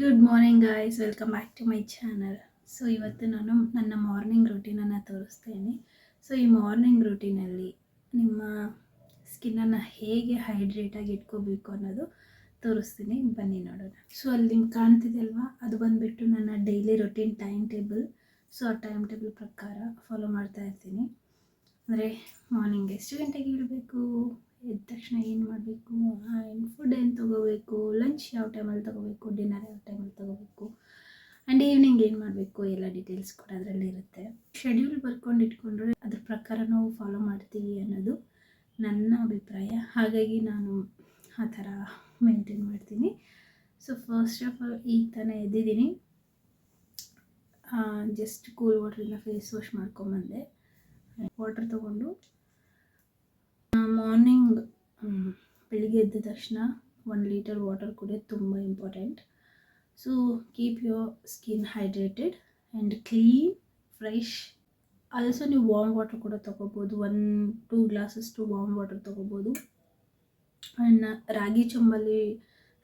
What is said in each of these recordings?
Good morning guys welcome back to my channel so ಇವತ್ತು ನಾನು ನನ್ನ ಮಾರ್ನಿಂಗ್ ರುಟೀನನ್ನು ತೋರಿಸ್ತೇನೆ. ಸೊ ಈ ಮಾರ್ನಿಂಗ್ ರುಟೀನಲ್ಲಿ ನಿಮ್ಮ ಸ್ಕಿನ್ನನ್ನು ಹೇಗೆ ಹೈಡ್ರೇಟಾಗಿ ಇಟ್ಕೋಬೇಕು ಅನ್ನೋದು ತೋರಿಸ್ತೀನಿ. ಬನ್ನಿ ನೋಡೋಣ. ಸೊ ಅಲ್ಲಿ ನಿಮ್ಗೆ ಕಾಣ್ತಿದೆ ಅಲ್ವಾ? ಅದು ಬಂದುಬಿಟ್ಟು ನನ್ನ daily routine time table so ಆ ಟೈಮ್ ಟೇಬಲ್ ಪ್ರಕಾರ ಫಾಲೋ ಮಾಡ್ತಾ ಇರ್ತೀನಿ. ಅಂದರೆ ಮಾರ್ನಿಂಗ್ ಎಷ್ಟು ಗಂಟೆಗೆ ಇಡಬೇಕು ತಕ್ಷಣ ಏನು ಮಾಡಬೇಕು? ಆ್ಯಂಡ್ ಫುಡ್ ಏನು ತೊಗೋಬೇಕು? ಲಂಚ್ ಯಾವ ಟೈಮಲ್ಲಿ ತೊಗೋಬೇಕು? ಡಿನ್ನರ್ ಯಾವ ಟೈಮಲ್ಲಿ ತೊಗೋಬೇಕು? ಆ್ಯಂಡ್ ಈವ್ನಿಂಗ್ ಏನು ಮಾಡಬೇಕು? ಎಲ್ಲ ಡೀಟೇಲ್ಸ್ ಕೂಡ ಅದರಲ್ಲಿ ಇರುತ್ತೆ. ಶೆಡ್ಯೂಲ್ ಬರ್ಕೊಂಡು ಇಟ್ಕೊಂಡ್ರೆ ಅದ್ರ ಪ್ರಕಾರ ನಾವು ಫಾಲೋ ಮಾಡ್ತೀವಿ ಅನ್ನೋದು ನನ್ನ ಅಭಿಪ್ರಾಯ. ಹಾಗಾಗಿ ನಾನು ಆ ಥರ ಮೇಂಟೈನ್ ಮಾಡ್ತೀನಿ. ಸೊ ಫಸ್ಟ್ ಆಫ್ ಆಲ್ ಈಗ ತಾನೇ ಎದ್ದಿದ್ದೀನಿ. ಜಸ್ಟ್ ಕೂಲ್ ವಾಟ್ರಿಂದ ಫೇಸ್ ವಾಶ್ ಮಾಡ್ಕೊಂಬಂದೆ. ವಾಟರ್ ತೊಗೊಂಡು ಮಾರ್ನಿಂಗ್ ಬೆಳಿಗ್ಗೆ ಎದ್ದ ತಕ್ಷಣ ಒನ್ ಲೀಟರ್ ವಾಟರ್ ಕುಡಿಯೋದು ತುಂಬ important so keep your skin hydrated and clean fresh also ನೀವು ವಾರ್ಮ್ ವಾಟರ್ ಕೂಡ ತೊಗೋಬೋದು. ಒನ್ ಟೂ ಗ್ಲಾಸಸ್ಟು ವಾರ್ಮ್ ವಾಟರ್ ತೊಗೋಬೋದು. ಆ್ಯಂಡ್ ರಾಗಿ ಚಂಬಲ್ಲಿ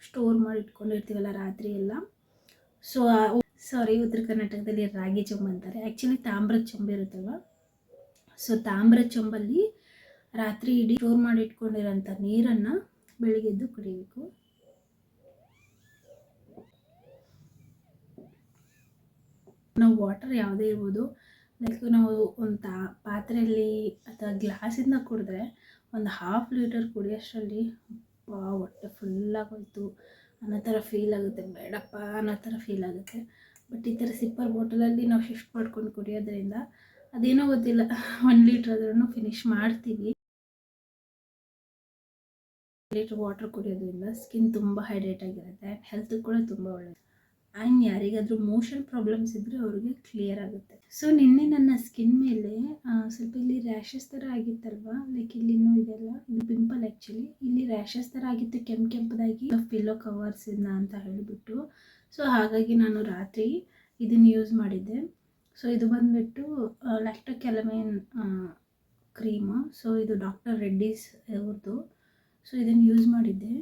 ಸ್ಟೋರ್ ಮಾಡಿ ಇಟ್ಕೊಂಡಿರ್ತೀವಲ್ಲ ರಾತ್ರಿ ಎಲ್ಲ. ಸೊ ಸಾರಿ ಉತ್ತರ ಕರ್ನಾಟಕದಲ್ಲಿ ರಾಗಿ ಚೊಂಬ ಅಂತಾರೆ. ಆ್ಯಕ್ಚುಲಿ ತಾಮ್ರದ ಚೊಂಬ ಇರುತ್ತಲ್ವ? ಸೊ ತಾಮ್ರದ ಚೊಂಬಲ್ಲಿ ರಾತ್ರಿ ಇಡೀ ಸ್ಟೋರ್ ಮಾಡಿ ಇಟ್ಕೊಂಡಿರೋಂಥ ನೀರನ್ನು ಬೆಳಿಗ್ಗೆ ಎದ್ದು ಕುಡಿಬೇಕು. ನಾವು ವಾಟರ್ ಯಾವುದೇ ಇರ್ಬೋದು. ಲೈಕ್ ನಾವು ಒಂದು ತಾ ಪಾತ್ರೆಯಲ್ಲಿ ಅಥವಾ ಗ್ಲಾಸಿಂದ ಕುಡಿದ್ರೆ ಒಂದು ಹಾಫ್ ಲೀಟರ್ ಕುಡಿಯೋಷ್ಟರಲ್ಲಿ ಬಾ ಹೊಟ್ಟೆ ಫುಲ್ಲಾಗೋಯ್ತು ಅನ್ನೋ ಥರ ಫೀಲ್ ಆಗುತ್ತೆ. ಬೇಡಪ್ಪ ಅನ್ನೋ ಥರ ಫೀಲ್ ಆಗುತ್ತೆ. ಬಟ್ ಈ ಥರ ಸಿಪ್ಪರ್ ಬಾಟಲಲ್ಲಿ ನಾವು ಶಿಫ್ಟ್ ಮಾಡ್ಕೊಂಡು ಕುಡಿಯೋದ್ರಿಂದ ಅದೇನೋ ಗೊತ್ತಿಲ್ಲ. ಒನ್ ಲೀಟ್ರ್ ಆದ್ರೂ ಫಿನಿಶ್ ಮಾಡ್ತೀವಿ. ಲೀಟ್ರ್ ವಾಟರ್ ಕುಡಿಯೋದ್ರಿಂದ ಸ್ಕಿನ್ ತುಂಬ ಹೈಡ್ರೇಟ್ ಆಗಿರುತ್ತೆ. ಆ್ಯಂಡ್ ಹೆಲ್ತ್ ಕೂಡ ತುಂಬ ಒಳ್ಳೆಯದು ಆ್ಯಂಡ್ ಯಾರಿಗಾದರೂ ಮೋಷನ್ ಪ್ರಾಬ್ಲಮ್ಸ್ ಇದ್ದರೆ ಅವ್ರಿಗೆ ಕ್ಲಿಯರ್ ಆಗುತ್ತೆ. ಸೊ ನಿನ್ನೆ ನನ್ನ ಸ್ಕಿನ್ ಮೇಲೆ ಸ್ವಲ್ಪ ಇಲ್ಲಿ ರ್ಯಾಷಸ್ ಥರ ಆಗಿತ್ತಲ್ವಾ? ಲೈಕ್ ಇಲ್ಲಿನೂ ಇದೆಲ್ಲ, ಇದು ಪಿಂಪಲ್ ಆ್ಯಕ್ಚುಲಿ ಇಲ್ಲಿ ರ್ಯಾಷಸ್ ಥರ ಆಗಿತ್ತು, ಕೆಂಪು ಕೆಂಪದಾಗಿ. ಪಿಲ್ಲೋ ಕವರ್ಸ್ ಇದನ್ನ ಅಂತ ಹೇಳಿಬಿಟ್ಟು. ಸೊ ಹಾಗಾಗಿ ನಾನು ರಾತ್ರಿ ಇದನ್ನು ಯೂಸ್ ಮಾಡಿದ್ದೆ. ಸೊ ಇದು ಬಂದುಬಿಟ್ಟು ಲ್ಯಾಕ್ಟೋ ಕ್ಯಾಲಮೈನ್ ಕ್ರೀಮು ಸೊ ಇದು ಡಾಕ್ಟರ್ ರೆಡ್ಡೀಸ್ ಅವ್ರದ್ದು ಸೊ ಇದನ್ನು ಯೂಸ್ ಮಾಡಿದ್ದೆ.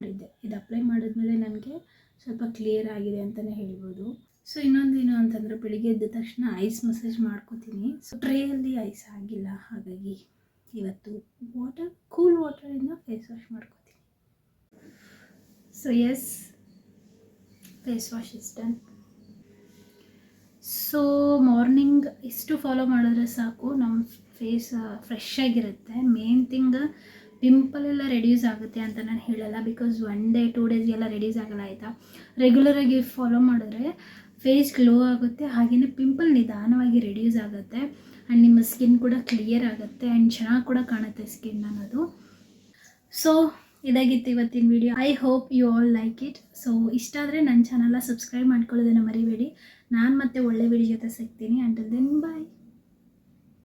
ಮಾಡಿದ್ದೆ. ಇದು ಅಪ್ಲೈ ಮಾಡಿದ್ಮೇಲೆ ನನಗೆ ಸ್ವಲ್ಪ ಕ್ಲಿಯರ್ ಆಗಿದೆ ಅಂತಲೇ ಹೇಳ್ಬೋದು. ಸೊ ಇನ್ನೊಂದು ಏನು ಅಂತಂದರೆ ಬೆಳಿಗ್ಗೆ ಎದ್ದ ತಕ್ಷಣ ಐಸ್ ಮಸಾಜ್ ಮಾಡ್ಕೋತೀನಿ. ಸೊ ಟ್ರೇಯಲ್ಲಿ ಐಸ್ ಆಗಿಲ್ಲ. ಹಾಗಾಗಿ ಇವತ್ತು ವಾಟರ್ ಕೂಲ್ ವಾಟರಿಂದ ಫೇಸ್ ವಾಶ್ ಮಾಡ್ಕೋತೀನಿ. So yes face wash is done so morning ಇಷ್ಟು ಫಾಲೋ ಮಾಡಿದ್ರೆ ಸಾಕು. ನಮ್ಮ ಫೇಸ್ ಫ್ರೆಶ್ ಆಗಿರುತ್ತೆ. ಮೇನ್ ಥಿಂಗ್ ಪಿಂಪಲ್ ಎಲ್ಲ ರೆಡ್ಯೂಸ್ ಆಗುತ್ತೆ ಅಂತ ನಾನು ಹೇಳಲ್ಲ. ಬಿಕಾಸ್ ಒನ್ ಡೇ ಟೂ ಡೇಸ್ಗೆಲ್ಲ ರೆಡ್ಯೂಸ್ ಆಗಲ್ಲ, ಆಯಿತಾ? ರೆಗ್ಯುಲರಾಗಿ ಫಾಲೋ ಮಾಡಿದ್ರೆ ಫೇಸ್ ಗ್ಲೋ ಆಗುತ್ತೆ. ಹಾಗೆಯೇ ಪಿಂಪಲ್ ನಿಧಾನವಾಗಿ ರೆಡ್ಯೂಸ್ ಆಗುತ್ತೆ. ಆ್ಯಂಡ್ ನಿಮ್ಮ ಸ್ಕಿನ್ ಕೂಡ ಕ್ಲಿಯರ್ ಆಗುತ್ತೆ. ಆ್ಯಂಡ್ ಚೆನ್ನಾಗಿ ಕೂಡ ಕಾಣುತ್ತೆ ಸ್ಕಿನ್ ಅನ್ನೋದು ಸೊ ಇದಾಗಿತ್ತು ಇವತ್ತಿನ video I hope you all like it so ಇಷ್ಟ ಆದರೆ ನನ್ನ ಚಾನಲ್ನ ಸಬ್ಸ್ಕ್ರೈಬ್ ಮಾಡ್ಕೊಳ್ಳೋದನ್ನು ಮರಿಬೇಡಿ. ನಾನು ಮತ್ತೆ ಒಳ್ಳೆ ವಿಡಿಯೋ ಜೊತೆ ಸಿಗ್ತೀನಿ. Until then bye